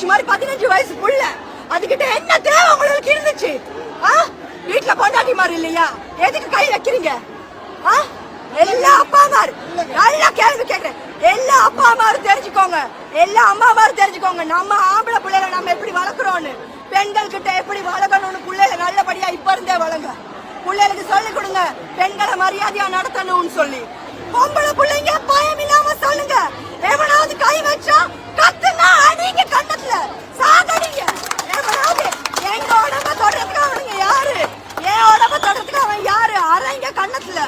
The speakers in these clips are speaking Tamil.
பட்டாம்பூச்சி மாதிரி பதினஞ்சு வயசு புள்ள. அதுக்கிட்ட என்ன தேவை உங்களுக்கு இருந்துச்சு? ஆ? வீட்டுல பொண்டாட்டி மாதிரி இல்லையா? எதுக்கு கை வைக்கிறீங்க? ஆ? எல்லா அப்பா மாரு நல்லா கேள்வி கேக்குறேன் எல்லா அப்பா மாரு தெரிஞ்சுக்கோங்க. எல்லா அம்மா மாரு தெரிஞ்சுக்கோங்க. நம்ம ஆம்பளை பிள்ளைகளை நம்ம எப்படி வளர்க்குறோம்னு பெண்கள் கிட்ட எப்படி வளர்க்கணும்னு பிள்ளைகளை நல்லபடியா இப்ப இருந்தே வளங்க பிள்ளைகளுக்கு சொல்லிக் கொடுங்க. பெண்களை மரியாதையா நடத்தணும்னு சொல்லி. பொம்பளை பிள்ளைங்க பயம் இல்லாம சொல்லுங்க எவனாவது கை வச்சா கத்துனா அடிங்க கண்ணத்துல சாகடிங்க எவனாவது எங்க உடம்ப தொடுறதுக்கு அவனுங்க யாரு என் உடம்ப தொடுறதுக்கு அவன் யாரு கண்ணத்துல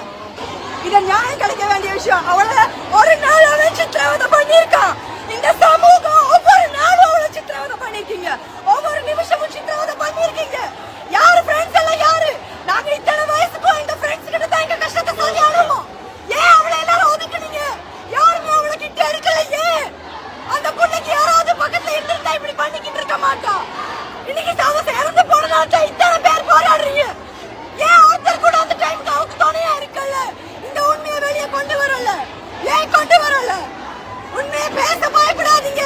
இத நியாயம் கிடைக்க வேண்டிய விஷயம். அவளை ஒரு நாள் அவளை சித்திரவதை பண்ணியிருக்கான். இந்த சமூகம் ஒவ்வொரு நாளும் அவளை சித்திரவதை பண்ணிருக்கீங்க ஒவ்வொரு நிமிஷமும் சித்திரவதை பண்ணிருக்கீங்க யாரு ஃப்ரெண்ட்ஸ் எல்லாம் யாரு? நாங்க இத்தனை வயசுக்கும் எங்க ஃப்ரெண்ட்ஸ் கிட்ட தான் எங்க கஷ்டத்தை சொல்லி அழுவோம் ஏன் அவளை எல்லாரும் ஒதுக்குனீங்க? யாருமே அவளை கிட்ட இருக்கலையே. அந்த பொண்ணுக்கு யாராவது பக்கத்துல இருந்திருந்தா இப்படி பண்ணிக்கிட்டு இருக்க மாட்டோம் இன்னைக்கு அவ சேர பேச பயப்படாதீங்க.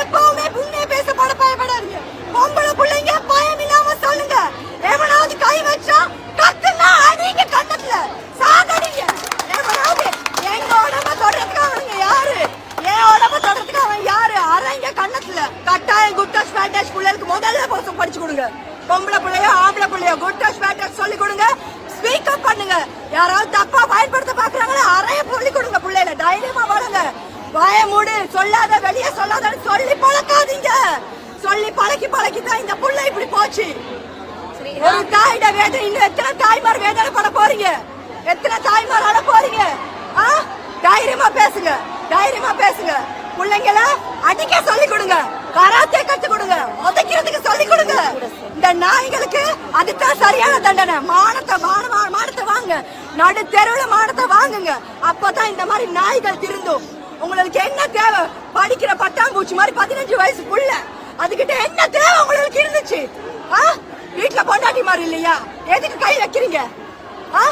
எப்பவுமே உண்மையை பேச பட பயப்படாதீங்க. பொம்பளை பிள்ளைங்க பயம் இல்லாம சொல்லுங்க. எவனாவது கை வச்சா கத்துனா அடிங்க கண்ணத்துல சாகடிங்க. எவனாவது எங்க உடம்ப தொடுறதுக்கு அவனுங்க யாரு? என் உடம்ப தொடுறதுக்கு அவன் யாரு? அரைங்க கண்ணத்துல கட்டாயம் குட்டஸ் பேட்டஸ் பிள்ளைகளுக்கு முதல்ல போசம் படிச்சு கொடுங்க. பொம்பளை பிள்ளையோ ஆம்பளை பிள்ளையோ குட்டஸ் பேட்டஸ் சொல்லி கொடுங்க. ஸ்பீக் அப் பண்ணுங்க. யாராவது தப்பா பயன்படுத்த பாக்குறாங்களா அறைய சொல்லி கொடுங்க பிள்ளைல தைரியமா வளங்க வாய மூடு. சொல்லாத வெளிய சொல்லாதன்னு சொல்லி பழக்காதீங்க. சொல்லி பழக்கி பழக்கி தான் இந்த புள்ள இப்படி போச்சு. ஒரு தாயிட வேதனை இன்னும் எத்தனை தாய்மார் வேதனை பட போறீங்க? எத்தனை தாய்மார் அட போறீங்க? ஆ? தைரியமா பேசுங்க. தைரியமா பேசுங்க. பிள்ளைங்கள அடிக்க சொல்லி கொடுங்க. கராத்தே கத்து கொடுங்க. உதைக்கிறதுக்கு சொல்லி கொடுங்க. இந்த நாய்களுக்கு அதுதான் சரியான தண்டனை. மானத்தை மான மானத்தை வாங்க நடு தெருவுல மானத்தை வாங்குங்க. அப்பதான் இந்த மாதிரி நாய்கள் திருந்தும். உங்களுக்கு என்ன தேவை? படிக்கிற பட்டாம்பூச்சி மாதிரி பதினஞ்சு வயசு புள்ள. அதுகிட்ட என்ன தேவை உங்களுக்கு இருந்துச்சு? ஆ? வீட்டுல பொண்டாட்டி மாதிரி இல்லையா? எதுக்கு கை வைக்கிறீங்க? ஆ?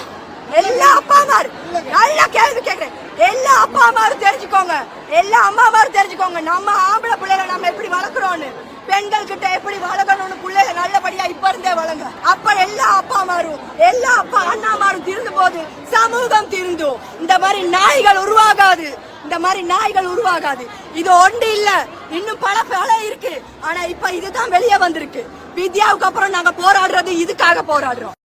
எல்லா அப்பா அம்மாரு. நல்லா கேள்வி கேக்குறேன். எல்லா அப்பா அம்மாரும் தெரிஞ்சுக்கோங்க. எல்லா அம்மா அம்மாரும் தெரிஞ்சுக்கோங்க. நம்ம ஆம்பளை பிள்ளைகளை நம்ம எப்படி வளர்க்குறோம்னு பெண்கள் கிட்ட எப்படி வளர்க்கணும்னு பிள்ளைகளை நல்லபடியா இப்ப இருந்தே வளங்க அப்ப எல்லா அப்பா அம்மாரும் எல்லா அப்பா அண்ணா அம்மாரும் திருந்து போது சமூகம் திருந்தும். இந்த மாதிரி நாய்கள் உருவாகாது. இந்த மாதிரி நாய்கள் உருவாகாது. இது ஒன்று இல்ல. இன்னும் பல பல இருக்கு. ஆனா இப்ப இதுதான் வெளியே வந்திருக்கு. வித்யாவுக்கு அப்புறம் நாங்க போராடுறது இதுக்காக போராடுறோம்.